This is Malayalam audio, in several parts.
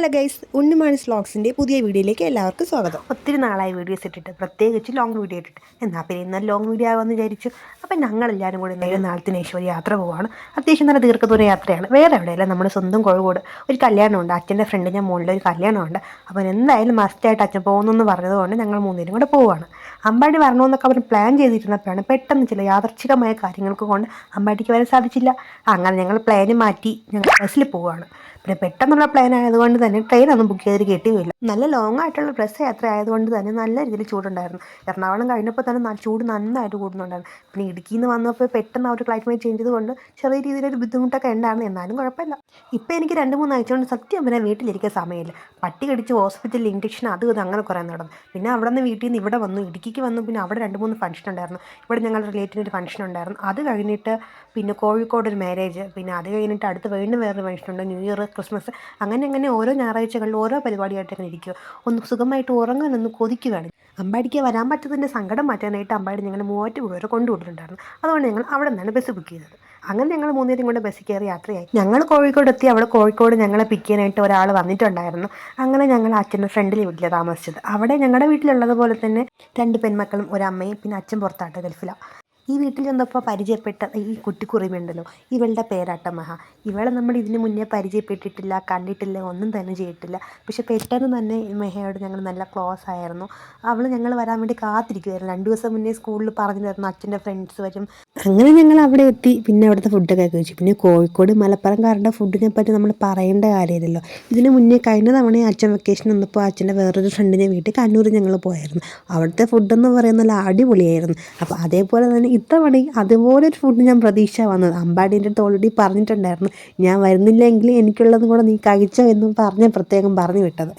ഹലോ ഗൈസ് ഉണ്ണിമാണി സ്ലോഗ്സിന്റെ പുതിയ വീഡിയോയിലേക്ക് എല്ലാവർക്കും സ്വാഗതം. ഒത്തിരി നാളായി വീഡിയോസ് ഇട്ടിട്ട് പ്രത്യേകിച്ച് ലോങ് വീഡിയോ ഇട്ടിട്ട്. എന്നാൽ പിന്നെ ഇന്നലെ ലോങ് വീഡിയോ ആകുമെന്ന് വിചാരിച്ചു. അപ്പം ഞങ്ങളെല്ലാവരും കൂടി നേരെ നാളത്തിന് ഈശ്വരി യാത്ര പോവാണ്. അത്യാവശ്യം നല്ല ദീർഘദൂര യാത്രയാണ്. വേറെ എവിടെയല്ല നമ്മുടെ സ്വന്തം കോഴിക്കോട്. ഒരു കല്യാണമുണ്ട്. അച്ഛന്റെ ഫ്രണ്ടിന്റെ മുകളിൽ ഒരു കല്യാണമുണ്ട്. അപ്പം എന്തായാലും മസ്റ്റായിട്ട് അച്ഛൻ പോകുന്നു എന്ന് പറഞ്ഞതുകൊണ്ട് ഞങ്ങൾ മൂന്നുപേരും കൂടെ പോവാണ്. അമ്പാടി വരണമെന്നൊക്കെ അവർ പ്ലാൻ ചെയ്തിരുന്നപ്പോഴാണ് പെട്ടെന്ന് ചില യാദർച്ഛികമായ കാര്യങ്ങൾക്ക് കൊണ്ട് അമ്പാടിക്ക് വരാൻ സാധിച്ചില്ല. അങ്ങനെ ഞങ്ങൾ പ്ലാന് മാറ്റി ഞങ്ങൾ ബസ്സിൽ പോവുകയാണ് പിന്നെ പെട്ടെന്നുള്ള പ്ലാൻ ആയതുകൊണ്ട് തന്നെ ട്രെയിനൊന്നും ബുക്ക് ചെയ്തിട്ട് കിട്ടുകയില്ല നല്ല ലോങ് ആയിട്ടുള്ള ബസ് യാത്ര ആയതുകൊണ്ട് തന്നെ നല്ല രീതിയിൽ ചൂടുണ്ടായിരുന്നു. എറണാകുളം കഴിഞ്ഞപ്പോൾ തന്നെ ചൂട് നന്നായിട്ട് കൂടുന്നുണ്ടായിരുന്നു. പിന്നെ ഇടുക്കിയിൽ നിന്ന് വന്നപ്പോൾ പെട്ടെന്ന് ആ ഒരു ക്ലൈമറ്റ് ചേഞ്ച് ചെയ്തുകൊണ്ട് ചെറിയ രീതിയിലൊരു ബുദ്ധിമുട്ടൊക്കെ ഉണ്ടായിരുന്നു. എന്നാലും കുഴപ്പമില്ല. ഇപ്പോൾ എനിക്ക് രണ്ട് മൂന്ന് ആഴ്ച കൊണ്ട് സത്യം പിന്നെ വീട്ടിലിരിക്കാൻ സമയമില്ല. പട്ടി കടിച്ച് ഹോസ്പിറ്റലിൽ ഇൻഡക്ഷൻ അത് ഇത് അങ്ങനെ കുറേ നടന്നു. പിന്നെ അവിടെ നിന്ന് വീട്ടിൽ നിന്ന് ഇവിടെ വന്നു. ഇടുക്കിക്ക് വന്നു. പിന്നെ അവിടെ രണ്ട് മൂന്ന് ഫംഗ്ഷൻ ഉണ്ടായിരുന്നു. ഇവിടെ ഞങ്ങൾ റിലേറ്റീവിന് ഒരു ഫംഗ്ഷൻ ഉണ്ടായിരുന്നു. അത് കഴിഞ്ഞിട്ട് പിന്നെ കോഴിക്കോട് ഒരു മാരേജ് പിന്നെ അത് കഴിഞ്ഞിട്ട് അടുത്ത് വീണ്ടും വേറൊരു ഫംഗ്ഷൻ ഉണ്ട്. ന്യൂ ഇയർ ക്രിസ്മസ് അങ്ങനെ അങ്ങനെ ഓരോ ഞായറാഴ്ചകളിൽ ഓരോ പരിപാടിയായിട്ട് അങ്ങനെ ഇരിക്കുക ഒന്ന് സുഖമായിട്ട് ഉറങ്ങാൻ ഒന്ന് കൊതിക്കുകയാണ് അമ്പാടിക്ക് വരാൻ പറ്റുന്നതിന്റെ സങ്കടം മാറ്റാനായിട്ട് അമ്പാടി ഞങ്ങൾ മൂവാറ്റ് പേരെ കൊണ്ടുവിട്ടിട്ടുണ്ടായിരുന്നു. അതുകൊണ്ട് ഞങ്ങൾ അവിടെ നിന്നാണ് ബസ് ബുക്ക് ചെയ്തത്. അങ്ങനെ ഞങ്ങൾ മൂന്നുപേരും കൊണ്ട് ബസ്സിൽ കയറി യാത്രയായി. ഞങ്ങൾ കോഴിക്കോട് എത്തി. അവിടെ കോഴിക്കോട് ഞങ്ങളെ പിക്ക് ചെയ്യാനായിട്ട് ഒരാൾ വന്നിട്ടുണ്ടായിരുന്നു. അങ്ങനെ ഞങ്ങൾ അച്ഛന്റെ ഫ്രണ്ടിൽ വീട്ടിലാണ് താമസിച്ചത്. അവിടെ ഞങ്ങളുടെ വീട്ടിലുള്ളതുപോലെ തന്നെ രണ്ട് പെൺമക്കളും ഒരു അമ്മയും പിന്നെ അച്ഛൻ പുറത്താട്ട് ഗൾഫിലാണ്. ഈ വീട്ടിൽ ചെന്നപ്പോൾ പരിചയപ്പെട്ട ഈ കുട്ടിക്കുറിമുണ്ടല്ലോ ഇവളുടെ പേരാട്ട മഹ. ഇവളെ നമ്മൾ ഇതിന് മുന്നേ പരിചയപ്പെട്ടിട്ടില്ല കണ്ടിട്ടില്ല ഒന്നും തന്നെ ചെയ്തിട്ടില്ല. പക്ഷേ പെട്ടെന്ന് തന്നെ മെഹയോട് ഞങ്ങൾ നല്ല ക്ലോസ് ആയിരുന്നു. അവൾ ഞങ്ങൾ വരാൻ വേണ്ടി കാത്തിരിക്കുമായിരുന്നു രണ്ട് ദിവസം മുന്നേ സ്കൂളിൽ പറഞ്ഞു പറഞ്ഞിരുന്നു അച്ഛന്റെ ഫ്രണ്ട്സ് വരും. അങ്ങനെ ഞങ്ങൾ അവിടെ എത്തി പിന്നെ അവിടുത്തെ ഫുഡൊക്കെ കഴിച്ചു. പിന്നെ കോഴിക്കോട് മലപ്പുറംകാരുടെ ഫുഡിനെ പറ്റി നമ്മൾ പറയേണ്ട കാര്യമില്ലല്ലോ. ഇതിന് മുന്നേ കഴിഞ്ഞ തവണ അച്ഛൻ വെക്കേഷൻ വന്നപ്പോൾ അച്ഛന്റെ വേറൊരു ഫ്രണ്ടിനെ വീട്ടിൽ കണ്ണൂർ ഞങ്ങൾ പോയായിരുന്നു. അവിടുത്തെ ഫുഡെന്ന് പറയുന്നത് നല്ല അടിപൊളിയായിരുന്നു. അപ്പോൾ അതേപോലെ തന്നെ ഇത്തവണ അതുപോലെ ഒരു ഫുഡ് ഞാൻ പ്രതീക്ഷ വന്നത്. അമ്പാടീന്റെ അടുത്ത് ഓൾറെഡി പറഞ്ഞിട്ടുണ്ടായിരുന്നു. ഞാൻ വരുന്നില്ലെങ്കിൽ എനിക്കുള്ളതും കൂടെ നീ കഴിച്ചോ എന്ന് പറഞ്ഞ് പ്രത്യേകം പറഞ്ഞു വിട്ടത്.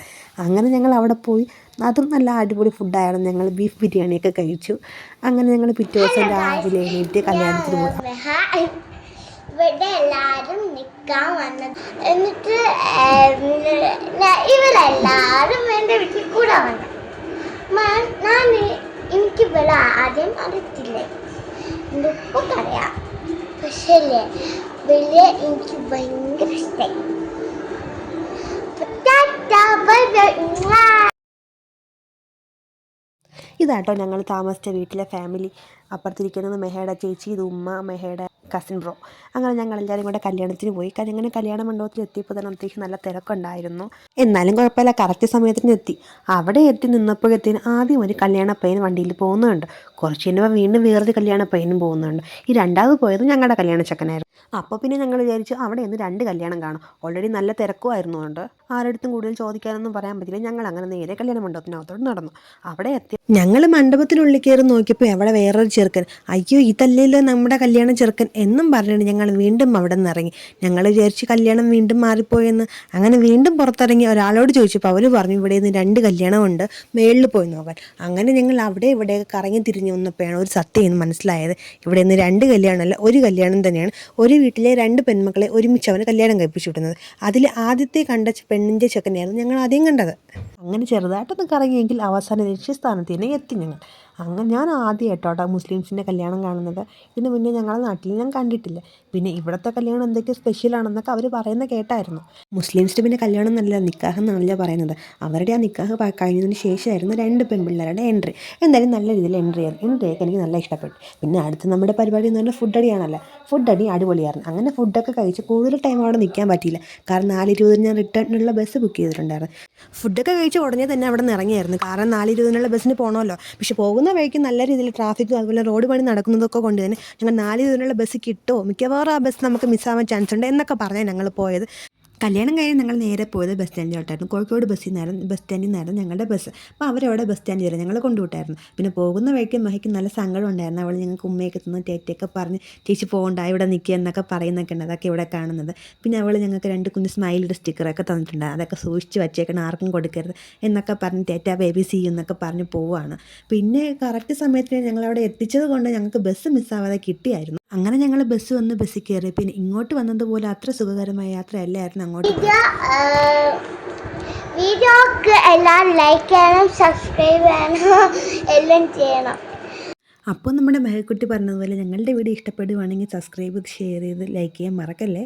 അങ്ങനെ ഞങ്ങൾ അവിടെ പോയി. അതും നല്ല അടിപൊളി ഫുഡായിരുന്നു ഞങ്ങൾ ബീഫ് ബിരിയാണിയൊക്കെ കഴിച്ചു. അങ്ങനെ ഞങ്ങൾ പിറ്റേ ദിവസം രാവിലെ എണീറ്റ് കല്യാണത്തിന് പോയി. ഇവിടെ വന്നത്. എന്നിട്ട് ഇവരെല്ലാരും എന്റെ വീട്ടിൽ കൂടെ വന്നു. ഞാൻ എനിക്ക് ഇവിടെ ആദ്യം അറിയത്തില്ലേ? ഇപ്പൊ അറിയാം പക്ഷേ അല്ലേ വലിയ എനിക്ക് ഭയങ്കര ഇഷ്ടമായി ഇതാട്ടോ ഞങ്ങൾ താമസിച്ച വീട്ടിലെ ഫാമിലി അപ്പുറത്തിരിക്കുന്നത് മെഹയുടെ ചേച്ചി ഇത് ഉമ്മ മെഹയുടെ കസിൻ ബ്രോ അങ്ങനെ ഞങ്ങൾ എല്ലാവരും കൂടെ കല്യാണത്തിന് പോയി. അങ്ങനെ കല്യാണ മണ്ഡപത്തിൽ എത്തിയപ്പോൾ തന്നെ അത്യാവശ്യം നല്ല തിരക്കുണ്ടായിരുന്നു. എന്നാലും കുഴപ്പമില്ല കറക്റ്റ് സമയത്തിന് എത്തി. അവിടെ എത്തി നിന്നപ്പോഴത്തേന് ആദ്യം ഒരു കല്യാണ പയ്യൻ വണ്ടിയിൽ പോകുന്നുണ്ട്. കുറച്ച് കഴിയുമ്പോൾ വീണ്ടും വേറൊരു കല്യാണ പയ്യനും പോകുന്നുണ്ട്. ഈ രണ്ടാമത് പോയത് ഞങ്ങളുടെ കല്യാണ ചെക്കനായിരുന്നു. അപ്പോൾ പിന്നെ ഞങ്ങൾ വിചാരിച്ചു അവിടെ ഇന്ന് രണ്ട് കല്യാണം കാണും. ഓൾറെഡി നല്ല തിരക്കുമായിരുന്നുകൊണ്ട് ആരടുത്തും കൂടുതൽ ചോദിക്കാനൊന്നും പറയാൻ പറ്റില്ല. ഞങ്ങൾ അങ്ങനെ നേരെ കല്യാണ മണ്ഡപത്തിനകത്തോട്ട് നടന്നു. അവിടെ എത്തി ഞങ്ങൾ മണ്ഡപത്തിനുള്ളിൽ കയറി നോക്കിയപ്പോൾ അവിടെ വേറൊരു ചെറുക്കൻ. അയ്യോ ഇതല്ലല്ലോ നമ്മുടെ കല്യാണ ചെറുക്കൻ. എന്നും പറഞ്ഞിട്ട് ഞങ്ങൾ വീണ്ടും അവിടെ നിന്ന് ഇറങ്ങി. ഞങ്ങൾ വിചാരിച്ച് കല്യാണം വീണ്ടും മാറിപ്പോയെന്ന്. അങ്ങനെ വീണ്ടും പുറത്തിറങ്ങി ഒരാളോട് ചോദിച്ചപ്പോൾ അവർ പറഞ്ഞു ഇവിടെ നിന്ന് രണ്ട് കല്യാണമുണ്ട്. മേളിൽ പോയി നോക്കാൻ. അങ്ങനെ ഞങ്ങൾ അവിടെ ഇവിടെ കറങ്ങി തിരിഞ്ഞു വന്നപ്പോഴാണ് ഒരു സത്യം എന്ന് മനസ്സിലായത്. ഇവിടെ നിന്ന് രണ്ട് കല്യാണമല്ല ഒരു കല്യാണം തന്നെയാണ്. ഒരു വീട്ടിലെ രണ്ട് പെൺമക്കളെ ഒരുമിച്ച് അവന് കല്യാണം കഴിപ്പിച്ചു വിടുന്നത്. അതിൽ ആദ്യത്തെ കണ്ട പെണ്ണിന്റെ ചെക്കനെയായിരുന്നു ഞങ്ങൾ ആദ്യം കണ്ടത്. അങ്ങനെ ചെറുതായിട്ടൊന്ന് കറങ്ങിയെങ്കിൽ അവസാന ലക്ഷ്യസ്ഥാനത്ത് തന്നെ എത്തി ഞങ്ങൾ. അങ്ങനെ ഞാൻ ആദ്യമായിട്ടോട്ടോ മുസ്ലിംസിന്റെ കല്യാണം കാണുന്നത്. ഇതിന് മുന്നേ ഞങ്ങളുടെ നാട്ടിൽ ഞാൻ കണ്ടിട്ടില്ല. പിന്നെ ഇവിടുത്തെ കല്യാണം എന്തൊക്കെ സ്പെഷ്യലാണെന്നൊക്കെ അവർ പറയുന്നത് കേട്ടായിരുന്നു. മുസ്ലിംസിന്റെ പിന്നെ കല്യാണം എന്നല്ല നിക്കാഹ് എന്നാണല്ലോ പറയുന്നത്. അവരുടെ ആ നിക്കാഹ് കഴിഞ്ഞതിന് ശേഷമായിരുന്നു രണ്ട് പെൺപിള്ളേരുടെ എൻട്രി. എന്തായാലും നല്ല രീതിയിൽ എൻട്രി ആയിരുന്നു. എൻട്രിയൊക്കെ എനിക്ക് നല്ല ഇഷ്ടപ്പെട്ടു. പിന്നെ അടുത്ത നമ്മുടെ പരിപാടി എന്ന് പറഞ്ഞാൽ ഫുഡ് അടിയാണല്ലോ. ഫുഡ് അടി അടിപൊളിയായിരുന്നു. അങ്ങനെ ഫുഡൊക്കെ കഴിച്ച് കൂടുതൽ ടൈം അവിടെ നിൽക്കാൻ പറ്റിയില്ല. കാരണം നാലിരുപതിന് ഞാൻ റിട്ടേണിനുള്ള ബസ് ബുക്ക് ചെയ്തിട്ടുണ്ടായിരുന്നു. ഫുഡൊക്കെ കഴിച്ച് ഉടനെ തന്നെ അവിടെ നിന്ന് ഇറങ്ങിയായിരുന്നു. കാരണം നാലിരുപതിനുള്ള ബസ്സിന് പോകണമല്ലോ പക്ഷെ പോകുന്ന വഴിക്ക് നല്ല രീതിയിൽ ട്രാഫിക്കും അതുപോലെ റോഡ് പണി നടക്കുന്നതൊക്കെ കൊണ്ട് തന്നെ ഞങ്ങൾ നാല് ദിവസമുള്ള ബസ് കിട്ടുമോ മിക്കവാറും ആ ബസ് നമുക്ക് മിസ്സാവാൻ ചാൻസ് ഉണ്ട് എന്നൊക്കെ പറഞ്ഞാൽ ഞങ്ങൾ പോയത്. കല്യാണം കഴിഞ്ഞ് ഞങ്ങൾ നേരെ പോയത് ബസ് സ്റ്റാൻഡിലോട്ടായിരുന്നു. കോഴിക്കോട് ബസ്സിൽ നിന്നായിരുന്നു ബസ് സ്റ്റാൻഡിൽ നിന്നായിരുന്നു ഞങ്ങളുടെ ബസ്. അപ്പോൾ അവരവിടെ ബസ് സ്റ്റാൻഡിൽ വരെ ഞങ്ങൾ കൊണ്ടുവിട്ടായിരുന്നു. പിന്നെ പോകുന്ന വഴിക്ക് മഹിക്ക് നല്ല സങ്കടം ഉണ്ടായിരുന്നു. അവൾ ഞങ്ങൾക്ക് ഉമ്മയൊക്കെ തന്ന് തേറ്റയൊക്കെ പറഞ്ഞ് ചേച്ചി പോകണ്ട ഇവിടെ നിൽക്കുക എന്നൊക്കെ പറയുന്നൊക്കെ ഉണ്ട് അതൊക്കെ ഇവിടെ കാണുന്നത്. പിന്നെ അവൾ ഞങ്ങൾക്ക് രണ്ട് കുഞ്ഞ് സ്മൈലിയുടെ സ്റ്റിക്കറൊക്കെ തന്നിട്ടുണ്ട്. അതൊക്കെ സൂക്ഷിച്ച് വച്ചേക്കണം ആർക്കും കൊടുക്കരുത് എന്നൊക്കെ പറഞ്ഞ് തേറ്റ ബേബി സി എന്നൊക്കെ പറഞ്ഞ് പോവുകയാണ്. പിന്നെ കറക്റ്റ് സമയത്തിന് ഞങ്ങളവിടെ എത്തിച്ചത് കൊണ്ട് ഞങ്ങൾക്ക് ബസ് മിസ്സാവാതെ കിട്ടിയായിരുന്നു. അങ്ങനെ ഞങ്ങൾ ബസ് വന്ന് ബസ്സിൽ കയറി പിന്നെ ഇങ്ങോട്ട് വന്നതുപോലെ അത്ര സുഖകരമായ യാത്രയല്ലായിരുന്നു അങ്ങോട്ട്. വീഡിയോക്ക് എല്ലാം ലൈക്ക് ചെയ്യണം സബ്സ്ക്രൈബ് ചെയ്യണം എല്ലാം ചെയ്യണം. അപ്പോൾ നമ്മുടെ മെഹക്കുട്ടി പറഞ്ഞതുപോലെ ഞങ്ങളുടെ വീഡിയോ ഇഷ്ടപ്പെടുവാണെങ്കിൽ സബ്സ്ക്രൈബ് ചെയ്ത് ഷെയർ ചെയ്ത് ലൈക്ക് ചെയ്യാൻ മറക്കല്ലേ?